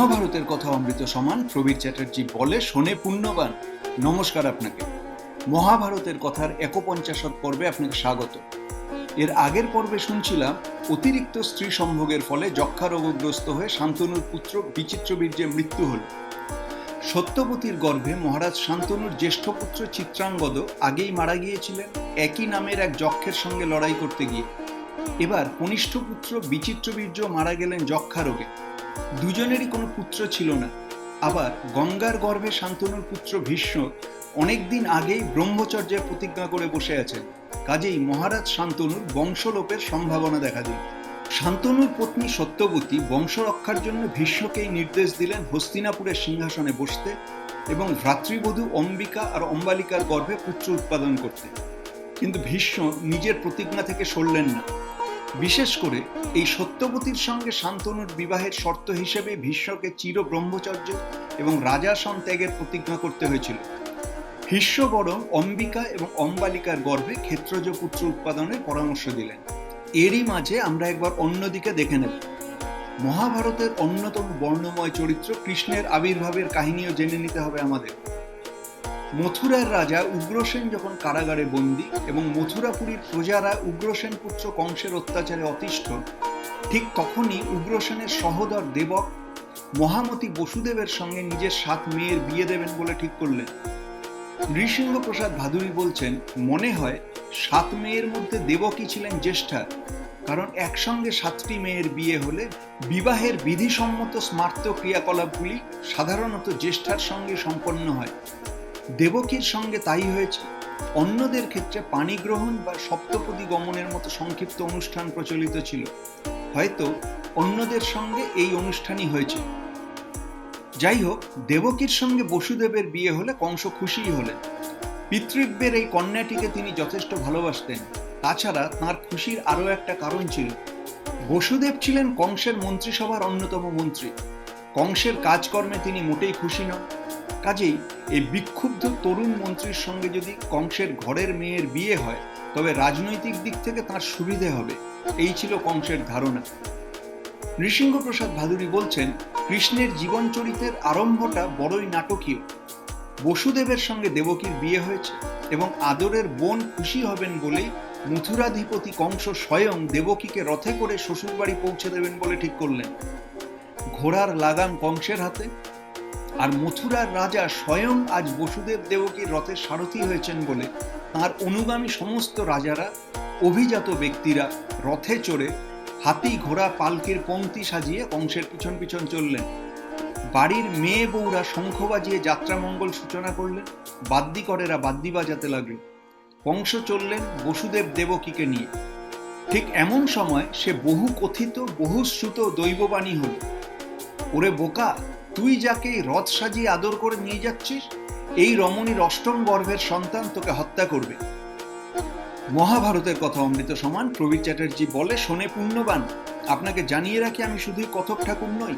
মহাভারতের কথা অমৃত সমান, প্রবীর চ্যাটার্জি বলে শোনে পুণ্যবান। নমস্কার আপনাকে। মহাভারতের কথার একপঞ্চাশত পর্বে আপনাকে স্বাগত। এর আগের পর্বে শুনছিলাম, অতিরিক্ত স্ত্রী সম্ভোগের ফলে যক্ষা রোগগ্রস্ত হয়ে শান্তনুর পুত্র বিচিত্র বীর্যে মৃত্যু হল। সত্যবতীর গর্ভে মহারাজ শান্তনুর জ্যেষ্ঠ পুত্র চিত্রাঙ্গদ আগেই মারা গিয়েছিলেন, একই নামের এক যক্ষের সঙ্গে লড়াই করতে গিয়ে। এবার কনিষ্ঠ পুত্র বিচিত্রবীর্য মারা গেলেন যক্ষা রোগে। দুজনেরই কোনো পুত্র ছিল না। আবার গঙ্গার গর্ভে শান্তনুর পুত্র ভীষ্ম অনেকদিন আগেই ব্রহ্মচর্যের প্রতিজ্ঞা করে বসে আছেন। কাজেই মহারাজ শান্তনুর বংশলোপের সম্ভাবনা দেখা দিল। শান্তনুর পত্নী সত্যবতী বংশ রক্ষার জন্য ভীষ্মকেই নির্দেশ দিলেন হস্তিনাপুরের সিংহাসনে বসতে এবং ভ্রাতৃবধূ অম্বিকা আর অম্বালিকার গর্ভে পুত্র উৎপাদন করতে। কিন্তু ভীষ্ম নিজের প্রতিজ্ঞা থেকে সরলেন না। বিশেষ করে এই সত্যবতীর সঙ্গে শান্তনুর বিবাহের শর্ত হিসেবে ভীষ্মকে চির ব্রহ্মচর্য এবং রাজাসন ত্যাগের প্রতিজ্ঞা করতে হয়েছিল। ভীষ্ম বরং অম্বিকা এবং অম্বালিকার গর্ভে ক্ষেত্রজ পুত্র উৎপাদনের পরামর্শ দিলেন। এরই মাঝে আমরা একবার অন্যদিকে দেখে নেব। মহাভারতের অন্যতম বর্ণময় চরিত্র কৃষ্ণের আবির্ভাবের কাহিনীও জেনে নিতে হবে আমাদের। মথুরার রাজা উগ্রসেন যখন কারাগারে বন্দী এবং মথুরাপুরীর প্রজারা উগ্রসেন পুত্র কংসের অত্যাচারে অতিষ্ঠ, ঠিক তখনই উগ্রসেনের সহোদর দেবক মহামতি বসুদেবের সঙ্গে নিজের সাত মেয়ের বিয়ে দেবেন বলে ঠিক করলেন। নৃসিংহ প্রসাদ ভাদুরী বলছেন, মনে হয় সাত মেয়ের মধ্যে দেবকী ছিলেন জ্যেষ্ঠা, কারণ একসঙ্গে সাতটি মেয়ের বিয়ে হলে বিবাহের বিধিসম্মত স্মার্ত ক্রিয়াকলাপগুলি সাধারণত জ্যেষ্ঠার সঙ্গে সম্পন্ন হয়। দেবকীর সঙ্গে তাই হয়েছে। অন্যদের ক্ষেত্রে পানি গ্রহণ বা সপ্তপদী গমনের মতো সংক্ষিপ্ত অনুষ্ঠান প্রচলিত ছিল। হয়তো অন্যদের সঙ্গে এই অনুষ্ঠানই হয়েছে। যাই হোক দেবকীর সঙ্গে বসুদেবের বিয়ে হলে কংস খুশিই হলেন। পিতৃব্যের এই কন্যাটিকে তিনি যথেষ্ট ভালোবাসতেন। তাছাড়া তার খুশির আরও একটা কারণ ছিল। বসুদেব ছিলেন কংসের মন্ত্রিসভার অন্যতম মন্ত্রী। কংসের কাজকর্মে তিনি মোটেই খুশি নন। কাজেই এই বিক্ষুব্ধ তরুণ মন্ত্রীর সঙ্গে যদি কংসের ঘরের মেয়ের বিয়ে হয়, তবে রাজনৈতিক দিক থেকে তার সুবিধে হবে। এই ছিল কংসের ধারণা। নৃসিংহ প্রসাদ ভাদুরী বলছেন, কৃষ্ণের জীবন চরিত্রের আরম্ভটা বড়ই নাটকীয়। বসুদেবের সঙ্গে দেবকীর বিয়ে হয়েছে এবং আদরের বোন খুশি হবেন বলেই মথুরাধিপতি কংস স্বয়ং দেবকীকে রথে করে শ্বশুরবাড়ি পৌঁছে দেবেন বলে ঠিক করলেন। ঘোড়ার লাগাম কংসের হাতে আর মথুরার রাজা স্বয়ং আজ বসুদেব দেবকীর রথের সারথি হয়েছেন বলে তার অনুগামী সমস্ত রাজারা, অভিজাত ব্যক্তিরা রথে চড়ে হাতি ঘোড়া পালকির পংক্তি সাজিয়ে কংসের পিছন পিছন চললেন। বাড়ির মেয়ে বউরা শঙ্খ বাজিয়ে যাত্রামঙ্গল সূচনা করলেন, বাদ্যিকরেরা বাদ্যি বাজাতে লাগল কংস চললেন বসুদেব দেবকীকে নিয়ে। ঠিক এমন সময় সে বহু কথিত, বহুশ্রুত দৈববাণী হল, ওরে বোকা তুই যাকে রথ সাজিয়ে আদর করে নিয়ে যাচ্ছিস, এই রমণীর অষ্টম গর্ভের সন্তান তোকে হত্যা করবে। মহাভারতের কথা অমৃত সমান, প্রবীর চ্যাটার্জি বলে শোনে পুণ্যবান। আপনাকে জানিয়ে রাখি আমি শুধুই কথক ঠাকুর নই,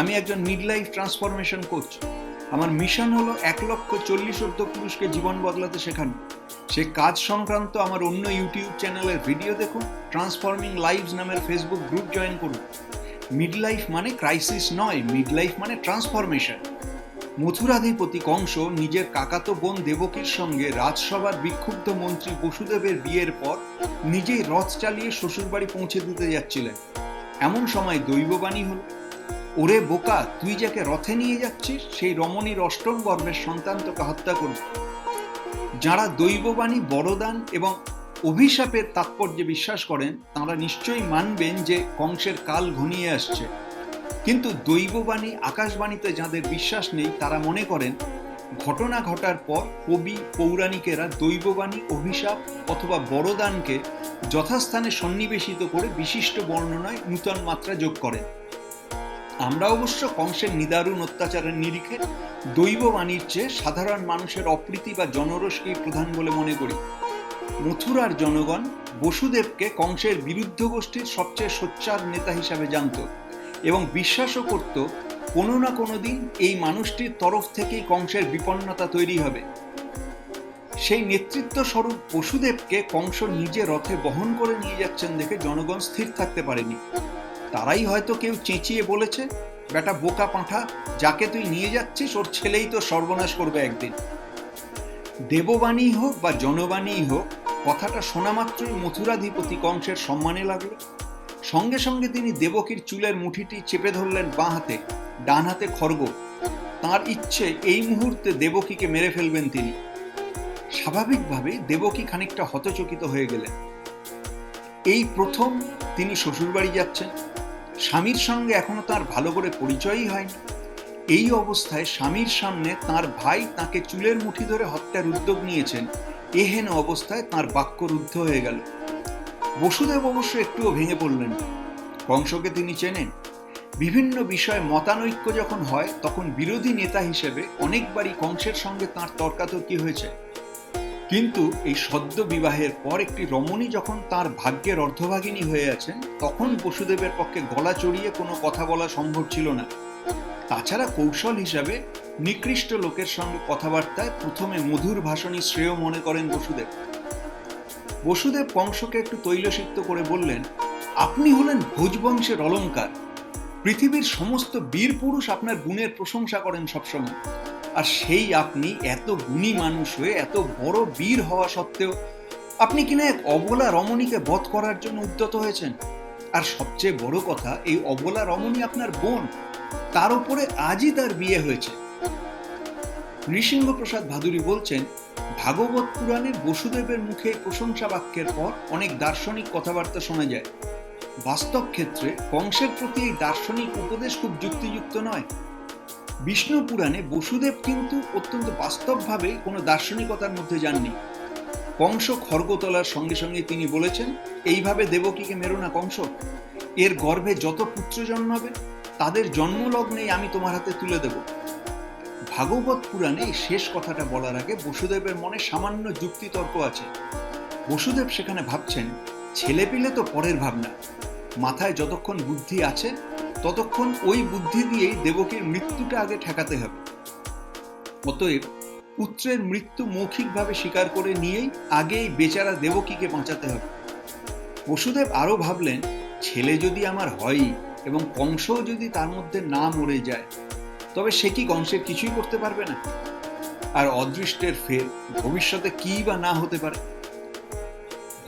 আমি একজন মিড লাইফ ট্রান্সফরমেশন কোচ আমার মিশন হলো এক লক্ষ চল্লিশ অর্ধ পুরুষকে জীবন বদলাতে শেখানো। সে কাজ সংক্রান্ত আমার অন্য ইউটিউব চ্যানেলের ভিডিও দেখুন ট্রান্সফর্মিং লাইভস নামের ফেসবুক গ্রুপ জয়েন করুন। মিড লাইফ মানে ক্রাইসিস নয় মিড লাইফ মানে ট্রান্সফরমেশন মথুরাধিপতি কংস নিজের কাকাতো বোন দেবকীর সঙ্গে রাজসভার বিক্ষুব্ধ মন্ত্রী বসুদেবের বিয়ের পর নিজেই রথ চালিয়ে শ্বশুরবাড়ি পৌঁছে দিতে যাচ্ছিলেন। এমন সময় দৈববাণী হল, ওরে বোকা, তুই যাকে রথে নিয়ে যাচ্ছিস, সেই রমণীর অষ্টম গর্ভের সন্তান তোকে হত্যা করবে। যারা দৈববাণী, বড়দান এবং অভিশাপের তাৎপর্যে বিশ্বাস করেন, তারা নিশ্চয়ই মানবেন যে কংসের কাল ঘনিয়ে আসছে। কিন্তু দৈববাণী, আকাশবাণীতে যাদের বিশ্বাস নেই, তারা মনে করেন, ঘটনা ঘটার পর কবি, পৌরাণিকেরা দৈববাণী, অভিশাপ অথবা বড়দানকে যথাস্থানে সন্নিবেশিত করে বিশিষ্ট বর্ণনায় নূতন মাত্রা যোগ করেন। আমরা অবশ্য কংসের নিদারুণ অত্যাচারের নিরিখে দৈববাণীর চেয়ে সাধারণ মানুষের অপ্রীতি বা জনরসকেই প্রধান বলে মনে করি। মথুরার জনগণ বসুদেবকে কংসের বিরুদ্ধ গোষ্ঠীর সবচেয়ে সোচ্চার নেতা হিসাবে জানত এবং বিশ্বাসও করত কোনো না কোনো দিন এই মানুষটির তরফ থেকেই কংসের বিপন্নতা তৈরি হবে। সেই নেতৃত্ব স্বরূপ বসুদেবকে কংস নিজে রথে বহন করে নিয়ে যাচ্ছেন দেখে জনগণ স্থির থাকতে পারেনি। তারাই হয়তো কেউ চেঁচিয়ে বলেছে, বেটা বোকা পাঁঠা, যাকে তুই নিয়ে যাচ্ছিস, ওর ছেলেই তো সর্বনাশ করবে একদিন। দেববাণী হোক বা জনবাণী হোক, কথাটা শোনা মাত্রই মথুরাধিপতি কংসের সম্মানে লাগল। সঙ্গে সঙ্গে তিনি দেবকীর চুলের মুঠিটি চেপে ধরলেন বাঁ হাতে, ডান হাতে খড়গ। তার ইচ্ছে এই মুহূর্তে দেবকীকে মেরে ফেলবেন তিনি। স্বাভাবিকভাবে দেবকী খানিকটা হতচকিত হয়ে গেলেন। এই প্রথম তিনি শ্বশুরবাড়ি যাচ্ছেন। স্বামীর সঙ্গে এখনও তার ভালো করে পরিচয়ই হয়নি। এই অবস্থায় স্বামীর সামনে তার ভাই তাকে চুলের মুঠি ধরে হত্যার উদ্যোগ নিয়েছেন। এহেন অবস্থায় তার বাক্য রুদ্ধ হয়ে গেল। বসুদেব অবশ্য একটুও ভেঙে পড়লেন। কংসকে তিনি চেনেন। বিভিন্ন বিষয়ে মতানৈক্য যখন হয়, তখন বিরোধী নেতা হিসেবে অনেকবারই কংসের সঙ্গে তাঁর তর্কাতর্কি হয়েছে। কিন্তু এই সদ্য বিবাহের পর একটি রমণী যখন তার ভাগ্যের অর্ধভাগিনী হয়ে আছেন, তখন বসুদেবের পক্ষে গলা চড়িয়ে কোনো কথা বলা সম্ভব ছিল না। তাছাড়া কৌশল হিসাবে নিকৃষ্ট লোকের সঙ্গে কথাবার্তায় প্রথমে মধুর ভাষণই শ্রেয় মনে করেন বসুদেব। বসুদেব কংসকে একটু তৈলসিক্ত করে বললেন, আপনি হলেন ভোজবংশের অলঙ্কার। পৃথিবীর সমস্ত বীর পুরুষ আপনার গুণের প্রশংসা করেন সবসময়। আর সেই আপনি এত গুণী মানুষ হয়ে এত বড় বীর হওয়া সত্ত্বেও আপনি কিনা এক অবলা রমণীকে বধ করার জন্য উদ্যত হয়েছেন। আর সবচেয়ে বড় কথা, এই অবলা রমণী আপনার বোন। তার উপরে আজই তার বিয়ে হয়েছে। নৃসিংহ প্রসাদ ভাদুরী বলছেন, ভাগবত পুরাণের বসুদেবের মুখে প্রশংসা বাক্যের পর অনেক দার্শনিক কথাবার্তা শোনা যায়। বাস্তব ক্ষেত্রে কংসের প্রতি এই দার্শনিক উপদেশ খুব যুক্তিযুক্ত নয়। বিষ্ণু পুরাণে বসুদেব কিন্তু অত্যন্ত বাস্তবভাবে কোনো দার্শনিকতার মধ্যে যাননি। কংস খর্গ তোলার সঙ্গে সঙ্গে তিনি বলেছেন, এইভাবে দেবকীকে মেরো না কংস। এর গর্ভে যত পুত্র জন্মাবে তাদের জন্মলগ্নেই আমি তোমার হাতে তুলে দেব। ভাগবত পুরাণে এই শেষ কথাটা বলার আগে বসুদেবের মনে সামান্য যুক্তিতর্ক আছে। বসুদেব সেখানে ভাবছেন, ছেলে পিলে তো পরের ভাবনা। মাথায় যতক্ষণ বুদ্ধি আছে, ততক্ষণ ওই বুদ্ধি দিয়েই দেবকীর মৃত্যুটা আগে ঠেকাতে হবে। অতএব পুত্রের মৃত্যু মৌখিকভাবে স্বীকার করে নিয়েই আগেই বেচারা দেবকীকে বাঁচাতে হবে। বসুদেব আরও ভাবলেন, ছেলে যদি আমার হয়ই এবং কংসও যদি তার মধ্যে না মরে যায়, তবে সে কি কংসের কিছুই করতে পারবে না? আর অদৃষ্টের ফের ভবিষ্যতে কি বা না হতে পারে?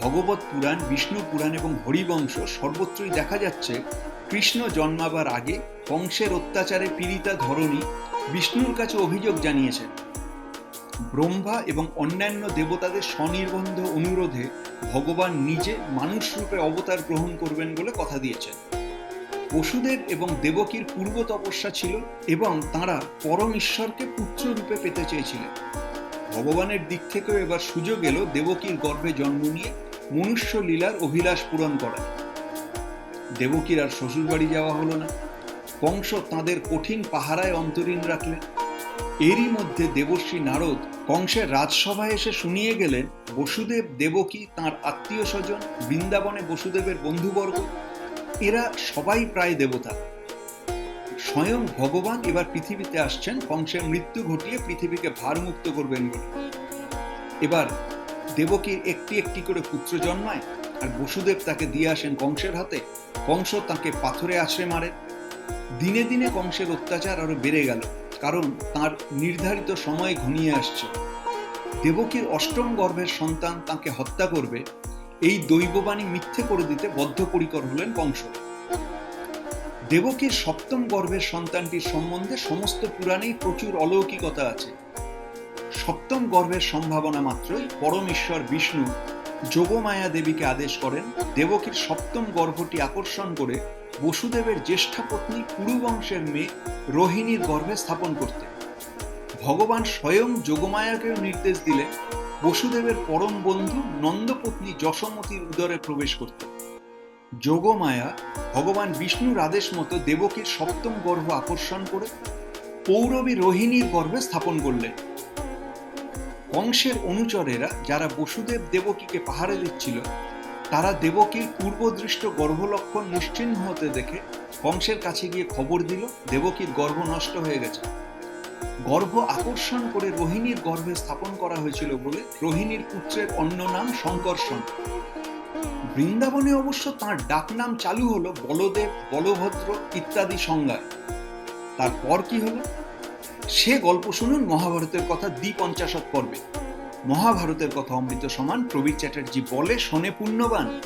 ভগবত পুরাণ, বিষ্ণু পুরাণ এবং হরিবংশ সর্বত্রই দেখা যাচ্ছে, কৃষ্ণ জন্মাবার আগে কংসের অত্যাচারে পীড়িতা ধরণী বিষ্ণুর কাছে অভিযোগ জানিয়েছেন। ব্রহ্মা এবং অন্যান্য দেবতাদের স্বনির্বন্ধ অনুরোধে ভগবান নিজে মানুষ রূপে অবতার গ্রহণ করবেন বলে কথা দিয়েছেন। বসুদেব এবং দেবকীর পূর্ব তপস্যা ছিল এবং তাঁরা পরম ঈশ্বরকে পুত্র রূপে পেতে চেয়েছিলেন। ভগবানের দিক থেকেও এবার সুযোগ এলো দেবকীর গর্ভে জন্ম নিয়ে মনুষ্য লীলার অভিলাষ পূরণ করা দেবকীর আর শ্বশুরবাড়ি যাওয়া হলো না। কংস তাঁদের কঠিন পাহারায় অন্তরীণ রাখলেন। এরই মধ্যে দেবশ্রী নারদ কংসের রাজসভায় এসে শুনিয়ে গেলেন, বসুদেব, দেবকী, তাঁর আত্মীয় স্বজন বৃন্দাবনে বসুদেবের বন্ধুবর্গ এরা সবাই প্রায় দেবতা। স্বয়ং ভগবান এবার পৃথিবীতে আসছেন কংসের মৃত্যু ঘটিয়ে পৃথিবীকে ভারমুক্ত করবেন বলে। এবার দেবকীর একটি একটি করে পুত্র জন্মায়, আর বসুদেব তাকে দিয়ে আসেন কংসের হাতে। কংস তাকে পাথরে আছড়ে মারে। দিনে দিনে কংসের অত্যাচার আরও বেড়ে গেল, কারণ তার নির্ধারিত সময় ঘনিয়ে আসছে। দেবকীর অষ্টম গর্ভের সন্তান তাকে হত্যা করবে এই দৈববাণী মিথ্যে করে দিতে বদ্ধপরিকর হলেন কংস দেবকীর সপ্তম গর্ভের সন্তানটির সম্বন্ধে সমস্ত পুরাণেই প্রচুর অলৌকিকতা আছে। সপ্তম গর্ভের সম্ভাবনা মাত্রই পরমেশ্বর বিষ্ণু যোগমায়া দেবীকে আদেশ করেন দেবকীর সপ্তম গর্ভটি আকর্ষণ করে বসুদেবের জ্যেষ্ঠা পত্নী পুরুবংশের মেয়ে রোহিণীর গর্ভে স্থাপন করতে। ভগবান স্বয়ং যোগমায়াকেও নির্দেশ দিলেন বসুদেবের পরম বন্ধু নন্দপত্নী যশোমতীর উদরে প্রবেশ করতে। যোগমায়া ভগবান বিষ্ণুর আদেশ মতো দেবকীর সপ্তম গর্ভ আকর্ষণ করে পৌরবী রোহিণীর গর্ভে স্থাপন করলেন। কংসের অনুচরেরা যারা বসুদেব দেবকীকে পাহারা দিচ্ছিল, তারা দেবকীর পূর্বদৃষ্ট গর্ভলক্ষণ নিশ্চিহ্ন হতে দেখে কংসের কাছে গিয়ে খবর দিল, দেবকীর গর্ভ নষ্ট হয়ে গেছে। গর্ভ আকর্ষণ করে রোহিণীর গর্ভে স্থাপন করা হয়েছিল বলে রোহিণীর পুত্রের অন্য নাম শঙ্কর্ষণ বৃন্দাবনে অবশ্য তাঁর ডাকনাম চালু হলো বলদেব, বলভদ্র ইত্যাদি সংজ্ঞায়। তারপর কি হলো? সে গল্প শুনুন মহাভারতের কথা দ্বি পঞ্চাশত পর্বে। মহাভারতের কথা অমৃত সমান প্রবীর চ্যাটার্জি বলে শোনে পুণ্যবান।